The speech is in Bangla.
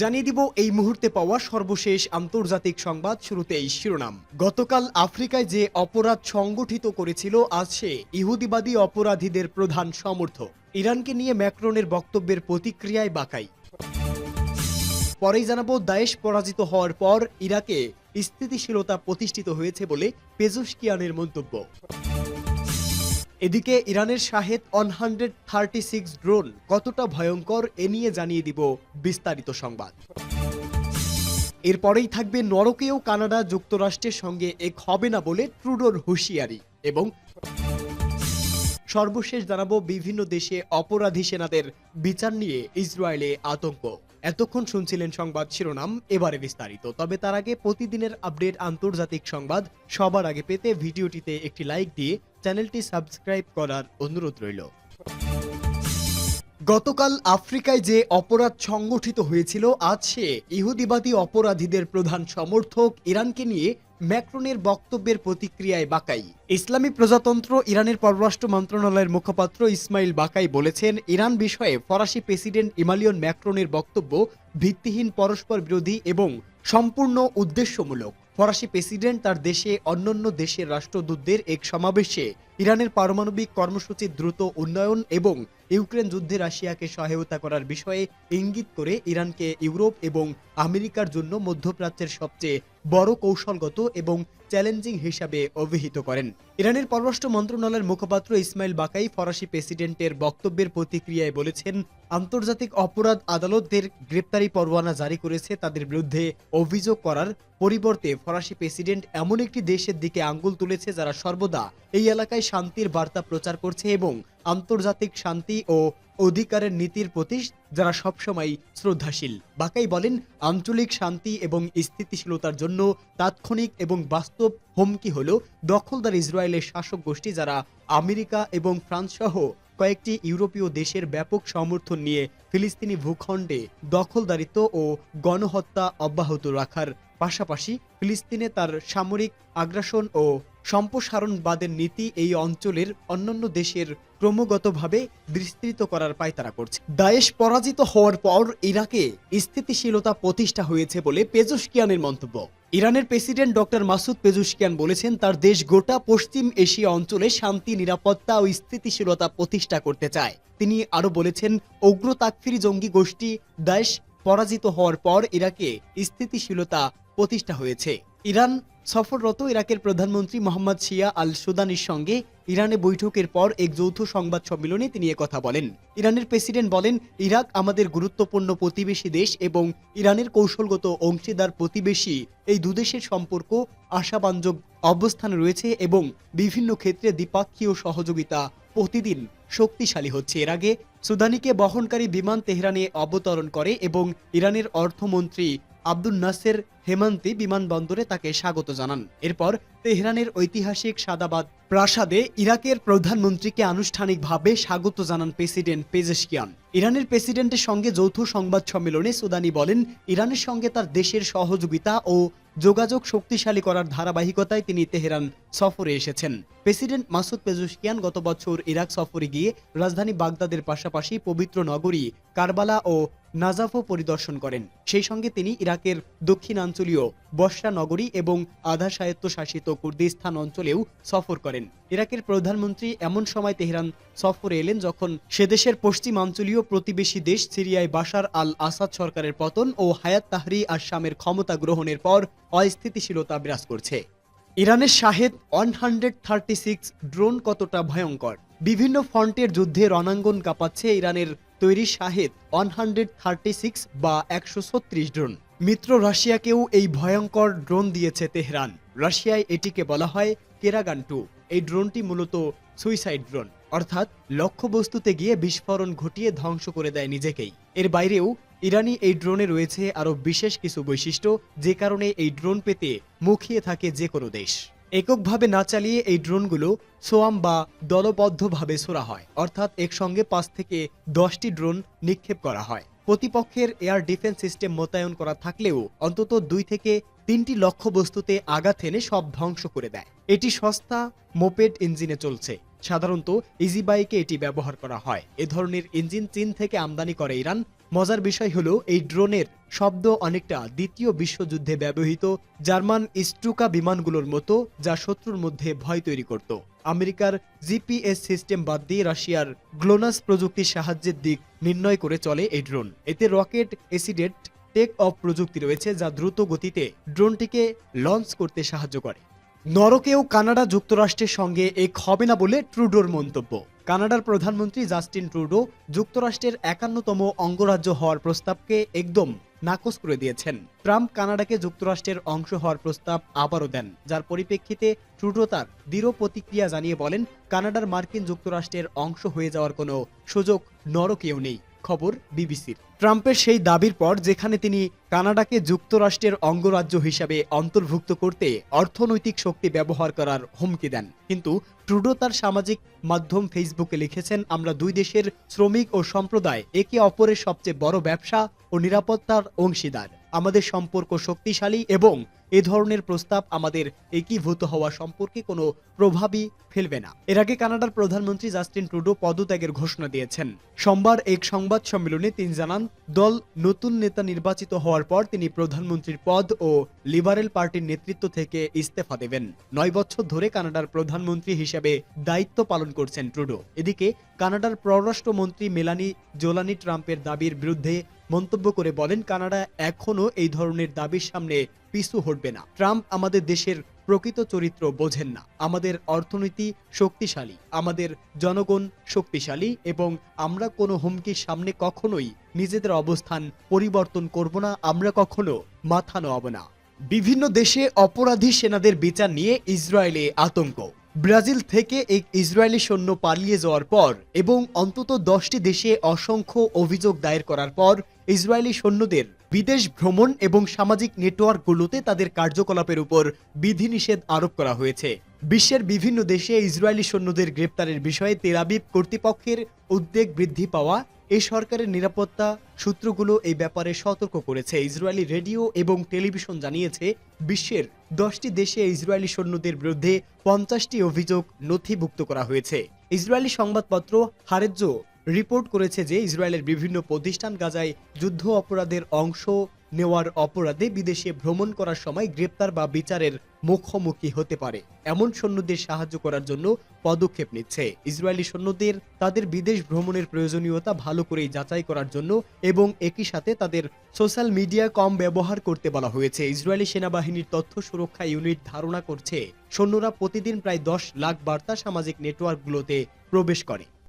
জানিয়ে দিব এই মুহূর্তে পাওয়া সর্বশেষ আন্তর্জাতিক সংবাদ শুরুতেই শিরোনাম। গতকাল আফ্রিকায় যে অপরাধ সংগঠিত করেছিল, আজ সে ইহুদিবাদী অপরাধীদের প্রধান সমর্থক। ইরানকে নিয়ে ম্যাক্রনের বক্তব্যের প্রতিক্রিয়ায় বাকাই। পরেই জানাব, দায়েশ পরাজিত হওয়ার পর ইরাকে স্থিতিশীলতা প্রতিষ্ঠিত হয়েছে বলে পেজুশকিয়ানের মন্তব্য। এদিকে ইরানের Shahed one hundred thirty six drone কতটা ভয়ঙ্কর এ নিয়ে জানিয়ে দিব বিস্তারিত সংবাদ। এরপরেই থাকবে নরকেও কানাডা যুক্তরাষ্ট্রের সঙ্গে এক হবে না বলে ট্রুডোর হুঁশিয়ারি এবং সর্বশেষ জানাব বিভিন্ন দেশে অপরাধী সেনাদের বিচার নিয়ে ইসরায়েলে আতঙ্ক। এতক্ষণ শুনছিলেন সংবাদ শিরোনাম, এবারে বিস্তারিত। তবে তার আগে প্রতিদিনের আপডেট আন্তর্জাতিক সংবাদ সবার আগে পেতে ভিডিওটিতে একটি লাইক দিয়ে চ্যানেলটি সাবস্ক্রাইব করার অনুরোধ রইল। গতকাল আফ্রিকায় যে অপরাধ সংগঠিত হয়েছিল, আজ সে ইহুদিবাদী অপরাধীদের প্রধান সমর্থক ইরানকে নিয়ে ম্যাক্রনের বক্তব্যের প্রতিক্রিয়ায় বাকাই। ইসলামী প্রজাতন্ত্র ইরানের পররাষ্ট্র মন্ত্রণালয়ের মুখপাত্র ইসমাইল বাকাই বলেছেন, ইরান বিষয়ে ফরাসি প্রেসিডেন্ট ইমালিয়ন ম্যাক্রনের বক্তব্য ভিত্তিহীন পরস্পর বিরোধী এবং সম্পূর্ণ উদ্দেশ্যমূলক। ফরাসি প্রেসিডেন্ট তার দেশে অন্যান্য দেশের রাষ্ট্রদূতদের এক সমাবেশে ইরানের পারমাণবিক কর্মসূচির দ্রুত উন্নয়ন এবং ইউক্রেন যুদ্ধে রাশিয়াকে সহায়তা করার বিষয়ে ইঙ্গিত করে ইরানকে ইউরোপ এবং আমেরিকার জন্য মধ্যপ্রাচ্যের সবচেয়ে বড় কৌশলগত এবং চ্যালেঞ্জিং হিসাবে অভিহিত করেন। ইরানের পররাষ্ট্র মন্ত্রণালয়ের মুখপাত্র ইসমাইল বাকাই ফরাসি প্রেসিডেন্টের বক্তব্যের প্রতিক্রিয়ায় বলেছেন, আন্তর্জাতিক অপরাধ আদালতদের গ্রেপ্তারি পরোয়ানা জারি করেছে, তাদের বিরুদ্ধে অভিযোগ করার পরিবর্তে ফরাসি প্রেসিডেন্ট এমন একটি দেশের দিকে আঙ্গুল তুলেছে যারা সর্বদা এই এলাকায় শান্তির বার্তা প্রচার করছে এবং আন্তর্জাতিক শান্তি ও অধিকারের নীতির প্রতি যারা সবসময় শ্রদ্ধাশীল। বাকাই বলেন, আঞ্চলিক শান্তি এবং স্থিতিশীলতার জন্য তাৎক্ষণিক এবং বাস্তব হুমকি হল দখলদার ইসরায়েলের শাসক গোষ্ঠী যারা আমেরিকা এবং ফ্রান্স সহ কয়েকটি ইউরোপীয় দেশের ব্যাপক সমর্থন নিয়ে ফিলিস্তিনি ভূখণ্ডে দখলদারিত্ব ও গণহত্যা অব্যাহত রাখার পাশাপাশি ফিলিস্তিনে তার সামরিক আগ্রাসন ও সম্প্রসারণবাদের নীতি এই অঞ্চলের অন্যান্য দেশের ক্রমাগতভাবে বিস্তৃত করার পায়তারা করছে। দায়েশ পরাজিত হওয়ার পর ইরাকে স্থিতিশীলতা প্রতিষ্ঠা হয়েছে বলে পেজুশকিয়ানের মন্তব্য। ইরানের প্রেসিডেন্ট ডক্টর মাসুদ পেজুশকিয়ান বলেছেন, তার দেশ গোটা পশ্চিম এশিয়া অঞ্চলে শান্তি, নিরাপত্তা ও স্থিতিশীলতা প্রতিষ্ঠা করতে চায়। তিনি আরও বলেছেন, উগ্র তাকফিরি জঙ্গি গোষ্ঠী দায়েশ পরাজিত হওয়ার পর ইরাকে স্থিতিশীলতা প্রতিষ্ঠা হয়েছে। ইরান সফররত ইরাকের প্রধানমন্ত্রী মোহাম্মদ শিয়া আল সুদানির সঙ্গে ইরানে বৈঠকের পর এক যৌথ সংবাদ সম্মেলনে তিনি কথা বলেন। ইরানের প্রেসিডেন্ট বলেন, ইরাক আমাদের গুরুত্বপূর্ণ প্রতিবেশী দেশ এবং ইরানের কৌশলগত অংশীদার প্রতিবেশী। এই দুদেশের সম্পর্ক, আশাবাঞ্জক অবস্থানে রয়েছে এবং বিভিন্ন ক্ষেত্রে দ্বিপাক্ষীয় সহযোগিতা প্রতিদিন শক্তিশালী হচ্ছে। এর আগে সুদানিকে বহনকারী বিমান তেহরানে অবতরণ করে এবং ইরানের অর্থমন্ত্রী আব্দুল নাসের হেমান্তি বিমানবন্দরে তাকে স্বাগত জানান। এরপর তেহরানের ঐতিহাসিক সাদাবাদ প্রাসাদে ইরাকের প্রধানমন্ত্রীকে আনুষ্ঠানিকভাবে স্বাগত জানান প্রেসিডেন্ট পেজেশকিয়ান। ইরানের প্রেসিডেন্টের সঙ্গে যৌথ সংবাদ সম্মেলনে সুদানি বলেন, ইরানের সঙ্গে তার দেশের সহযোগিতা ও যোগাযোগ শক্তিশালী করার ধারাবাহিকতায় তিনি তেহরান সফরে এসেছেন। প্রেসিডেন্ট মাসুদ পেজুশকিয়ান গত বছর ইরাক সফরে গিয়ে রাজধানী বাগদাদের পাশাপাশি পবিত্র নগরী কারবালা ও নাজাফও পরিদর্শন করেন। সেই সঙ্গে তিনি ইরাকের দক্ষিণাঞ্চলীয় বর্ষা নগরী এবং আধা স্বায়ত্তশাসিত কুর্দিস্তান অঞ্চলেও সফর করেন। ইরাকের প্রধানমন্ত্রী এমন সময় তেহরান সফরে এলেন যখন সেদেশের পশ্চিমাঞ্চলীয় প্রতিবেশী দেশ সিরিয়ায় বাশার আল আসাদ সরকারের পতন ও হায়াত তাহরি আসামের ক্ষমতা গ্রহণের পর অস্থিতিশীলতা বিরাজ করছে। ইরানের Shahed one hundred thirty six drone কতটা ভয়ঙ্কর? বিভিন্ন ফ্রন্টের যুদ্ধে রণাঙ্গন কাঁপাচ্ছে ইরানের তৈরি Shahed one hundred thirty six বা একশো ছত্রিশ ড্রোন। মিত্র রাশিয়াকেও এই ভয়ঙ্কর ড্রোন দিয়েছে তেহরান। রাশিয়ায় এটিকে বলা হয় কেরাগান টু। এই ড্রোনটি মূলত সুইসাইড ড্রোন, অর্থাৎ লক্ষ্যবস্তুতে গিয়ে বিস্ফোরণ ঘটিয়ে ধ্বংস করে দেয় নিজেকেই। এর বাইরেও ইরানি এই ড্রোনে রয়েছে আরও বিশেষ কিছু বৈশিষ্ট্য, যে কারণে এই ড্রোন পেতে মুখিয়ে থাকে যে কোনো দেশ। এককভাবে না চালিয়ে এই ড্রোনগুলো সোয়াম বা দলবদ্ধভাবে ছোড়া হয়। অর্থাৎ একসঙ্গে পাঁচ থেকে দশটি ড্রোন নিক্ষেপ করা হয়। প্রতিপক্ষের এয়ার ডিফেন্স সিস্টেম মোতায়েন করা থাকলেও অন্তত দুই থেকে তিনটি লক্ষ্যবস্তুতে আঘাত এনে সব ধ্বংস করে দেয়। এটি সস্তা মোপেড ইঞ্জিনে চলছে। সাধারণত ইজি বাইকে এটি ব্যবহার করা হয়। এ ধরনের ইঞ্জিন চীন থেকে আমদানি করে ইরান। মজার বিষয় হলো এই ড্রোনের শব্দ অনেকটা দ্বিতীয় বিশ্বযুদ্ধে ব্যবহৃত জার্মান স্ট্রুকা বিমানগুলোর মতো যা শত্রুর মধ্যে ভয় তৈরি করত। আমেরিকার জিপিএস সিস্টেম বাদ দিয়ে রাশিয়ার গ্লোনাস প্রযুক্তির সাহায্যের দিক নির্ণয় করে চলে এই ড্রোন। এতে রকেট এসিডেট টেক অফ প্রযুক্তি রয়েছে যা দ্রুত গতিতে ড্রোনটিকে লঞ্চ করতে সাহায্য করে। নরকেও কানাডা যুক্তরাষ্ট্রের সঙ্গে এক হবে না বলে ট্রুডোর মন্তব্য। কানাডার প্রধানমন্ত্রী জাস্টিন ট্রুডো যুক্তরাষ্ট্রের একান্নতম অঙ্গরাজ্য হওয়ার প্রস্তাবকে একদম নাকচ করে দিয়েছেন। ট্রাম্প কানাডাকে যুক্তরাষ্ট্রের অংশ হওয়ার প্রস্তাব আবারও দেন, যার পরিপ্রেক্ষিতে ট্রুডো তার দৃঢ় প্রতিক্রিয়া জানিয়ে বলেন, কানাডার মার্কিন যুক্তরাষ্ট্রের অংশ হয়ে যাওয়ার কোনো সুযোগ নরকেও নেই। খবর বিবিসির। ট্রাম্পের সেই দাবির পর যেখানে তিনি কানাডাকে যুক্তরাষ্ট্রের অঙ্গরাজ্য হিসাবে অন্তর্ভুক্ত করতে অর্থনৈতিক শক্তি ব্যবহার করার হুমকি দেন। কিন্তু ট্রুডো তার সামাজিক মাধ্যম ফেসবুকে লিখেছেন, আমরা দুই দেশের শ্রমিক ও সম্প্রদায় একে অপরের সবচেয়ে বড় ব্যবসা ও নিরাপত্তার অংশীদার। আমাদের সম্পর্ক শক্তিশালী এবং এ ধরনের প্রস্তাব আমাদের একীভূত হওয়া সম্পর্কে কোনো প্রভাবই ফেলবে না। এর আগে কানাডার প্রধানমন্ত্রী জাস্টিন ট্রুডো পদত্যাগের ঘোষণা দিয়েছেন। সোমবার এক সংবাদ সম্মেলনে তিনি জানান, দল নতুন নেতা নির্বাচিত হওয়ার পর তিনি প্রধানমন্ত্রীর পদ ও লিবারেল পার্টির নেতৃত্ব থেকে ইস্তফা দেবেন। নয় বছর ধরে কানাডার প্রধানমন্ত্রী হিসেবে দায়িত্ব পালন করছেন ট্রুডো। এদিকে, কানাডার পররাষ্ট্রমন্ত্রী মেলানি জোলানি ট্রাম্পের দাবির বিরুদ্ধে মন্তব্য করে বলেন, কানাডা এখনও এই ধরনের দাবির সামনে পিছু হটবে না। ট্রাম্প আমাদের দেশের প্রকৃত চরিত্র বোঝেন না। আমাদের অর্থনীতি শক্তিশালী, আমাদের জনগণ শক্তিশালী এবং আমরা কোনো হুমকির সামনে কখনোই নিজেদের অবস্থান পরিবর্তন করব না, আমরা কখনো মাথা নোয়াব না। বিভিন্ন দেশে অপরাধী সেনাদের বিচার নিয়ে ইসরায়েলে আতঙ্ক। ব্রাজিল থেকে এক ইসরায়েলি সৈন্য পালিয়ে যাওয়ার পর এবং অন্তত দশটি দেশে অসংখ্য অভিযোগ দায়ের করার পর ইসরায়েলি সৈন্যদের বিদেশ ভ্রমণ এবং সামাজিক নেটওয়ার্কগুলোতে তাদের কার্যকলাপের উপর বিধিনিষেধ আরোপ করা হয়েছে। বিশ্বের বিভিন্ন দেশে ইসরায়েলি সৈন্যদের গ্রেপ্তারের বিষয়ে তেলাবিব কর্তৃপক্ষের উদ্বেগ বৃদ্ধি পাওয়া এই সরকারের নিরাপত্তা সূত্রগুলো এই ব্যাপারে সতর্ক করেছে। ইসরায়েলি রেডিও এবং টেলিভিশন জানিয়েছে, বিশ্বের দশটি দেশে ইসরায়েলি সৈন্যদের বিরুদ্ধে পঞ্চাশটি অভিযোগ নথিভুক্ত করা হয়েছে। ইসরায়েলি সংবাদপত্র হারেজ্য রিপোর্ট করেছে যে ইসরায়েলের বিভিন্ন প্রতিষ্ঠান গাজায় যুদ্ধ অপরাধের অংশ নেওয়ার অপরাধে বিদেশে ভ্রমণ করার সময় গ্রেপ্তার বা বিচারের মুখোমুখি হতে পারে। এমন সৈন্যদের সাহায্য করার জন্য পদক্ষেপ নিচ্ছে। ইসরায়েলি সৈন্যদের তাদের বিদেশ ভ্রমণের প্রয়োজনীয়তা ভালো করেই যাচাই করার জন্য এবং একই সাথে তাদের সোশ্যাল মিডিয়া কম ব্যবহার করতে বলা হয়েছে। ইসরায়েলি সেনাবাহিনীর তথ্য সুরক্ষা ইউনিট ধারণা করছে, সৈন্যরা প্রতিদিন প্রায় দশ লাখ বার্তা সামাজিক নেটওয়ার্কগুলোতে প্রবেশ করে।